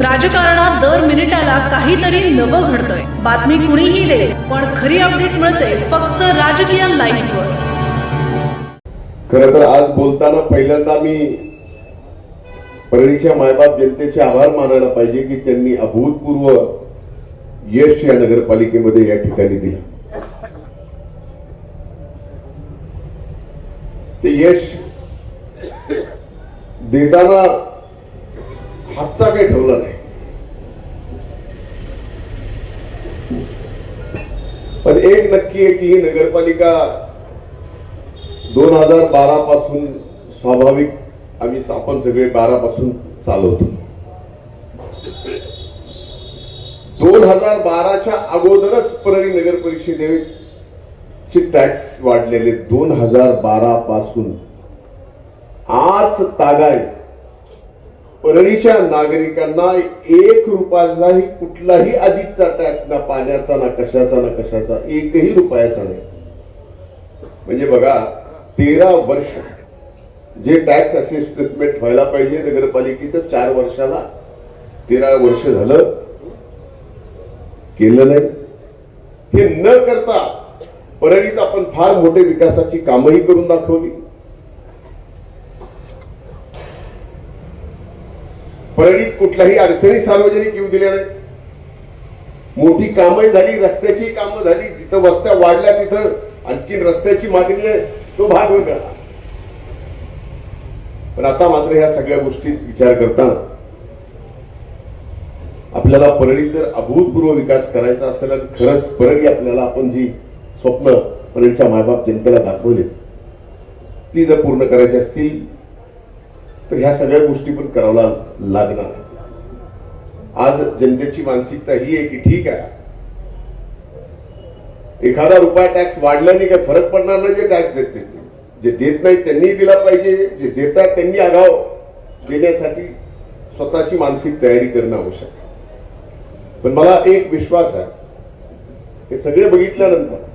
राजकारणात दर मिनिटाला काहीतरी नवं घडतंय. बातमी कुणीही दे पण खरी अपडेट मिळते फक्त राजकीय लाईव्हवर खर तर आज बोलताना पहिल्यांदा मी परळीच्या मायबाप जनतेचे आभार मानायला पाहिजे की त्यांनी अभूतपूर्व यश या नगरपालिकेमध्ये या ठिकाणी दिलं. ते यश देताना हातचा काही ठेवला नाही. पण एक नक्की आहे की ही नगरपालिका दोन हजार बारा पासून स्वाभाविक आम्ही आपण सगळे बारा पासून चालवतो. दोन हजार बाराच्या अगोदरच परळी नगर परिषदेचे टॅक्स वाढलेले दोन हजार बारा पासून. आज तागाय परळीच्या नागरिकांना एक रुपयाचाही कुठलाही अधिकचा टॅक्स ना पाण्याचा ना कशाचा ना कशाचा एकही रुपयाचा नाही. म्हणजे बघा तेरा वर्ष जे टॅक्स असेसमेंट व्हायला पाहिजे नगरपालिकेचं चार वर्षाला तेरा वर्ष झालं केलं नाही. हे न करता परळीत आपण फार मोठे विकासाची कामही करून दाखवली. परळीत कुठल्याही अडचणी सार्वजनिक येऊ दिल्या नाही मोठी कामही झाली रस्त्याची कामं झाली जिथं वस्त्या वाढल्या तिथं आणखी रस्त्याची मागणी तो भाग वेगळा पण आता मात्र ह्या सगळ्या गोष्टीत विचार करताना आपल्याला परळी जर अभूतपूर्व विकास करायचा असेल तर खरंच परळी आपल्याला आपण जी स्वप्न परळीच्या मायबाप जनतेला दाखवली ती जर पूर्ण करायची असतील तर ह्या सगळ्या गोष्टी पण कराव्या लागणार. आज जनतेची मानसिकता ही आहे की ठीक आहे. एखादा रुपया टॅक्स वाढल्याने काही फरक पडणार नाही जे टॅक्स देत नाही जे देत नाही त्यांनी दिला पाहिजे. जे देतात त्यांनी आगाव देण्यासाठी स्वतःची मानसिक तयारी करणं आवश्यक आहे. पण मला एक विश्वास आहे. हे सगळे बघितल्यानंतर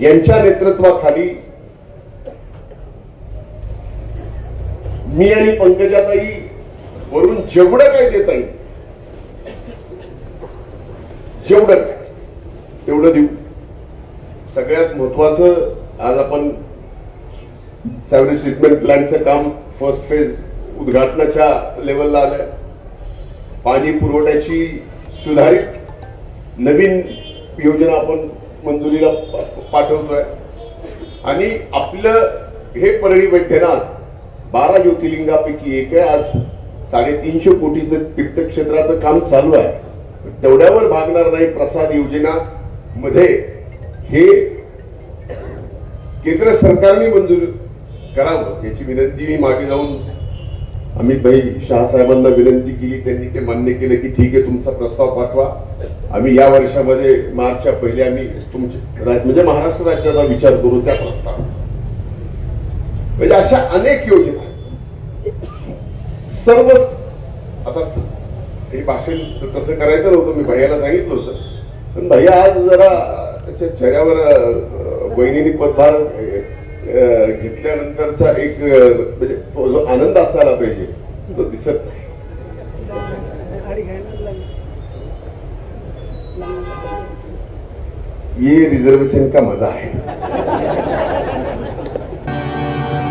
यांच्या नेतृत्वाखाली मी आणि पंकजाताई वरून जेवढं काही देता येईल जेवढं काय तेवढं देऊ. सगळ्यात महत्वाचं आज आपण सॅवरेज ट्रीटमेंट प्लॅनचं काम फर्स्ट फेज उद्घाटनाच्या लेवलला आलंय. पाणी पुरवठ्याची सुधारित नवीन योजना आपण मंजुरीला पाठवतोय. आणि आपलं हे परळी वैद्यनाथ बारा ज्योतिर्लिंगापैकी एक आहे. आज साडेतीनशे कोटीचं तीर्थक्षेत्राचं काम चालू आहे. तेवढ्यावर भागणार नाही प्रसाद योजना मध्ये. हे केंद्र सरकारने मंजूर करावं याची विनंती मी मागे जाऊन अमित भाई शहासाहेबांना विनंती केली. त्यांनी ते मान्य केलं की ठीक आहे तुमचा प्रस्ताव पाठवा. आम्ही या वर्षामध्ये मार्चच्या पहिले आम्ही तुमचे म्हणजे महाराष्ट्र राज्याचा विचार करू त्या प्रस्तावाचा. म्हणजे अशा अनेक योजना सर्व आता हे भाषण कसं करायचं नव्हतं मी भैयाला सांगितलं होतं. पण भैया आज जरा त्याच्या चेहऱ्यावर बहिणीने पदभार घेतल्यानंतरचा एक म्हणजे जो आनंद असायला पाहिजे तो दिसत नाही. ये रिझर्वेशन का मजा आहे?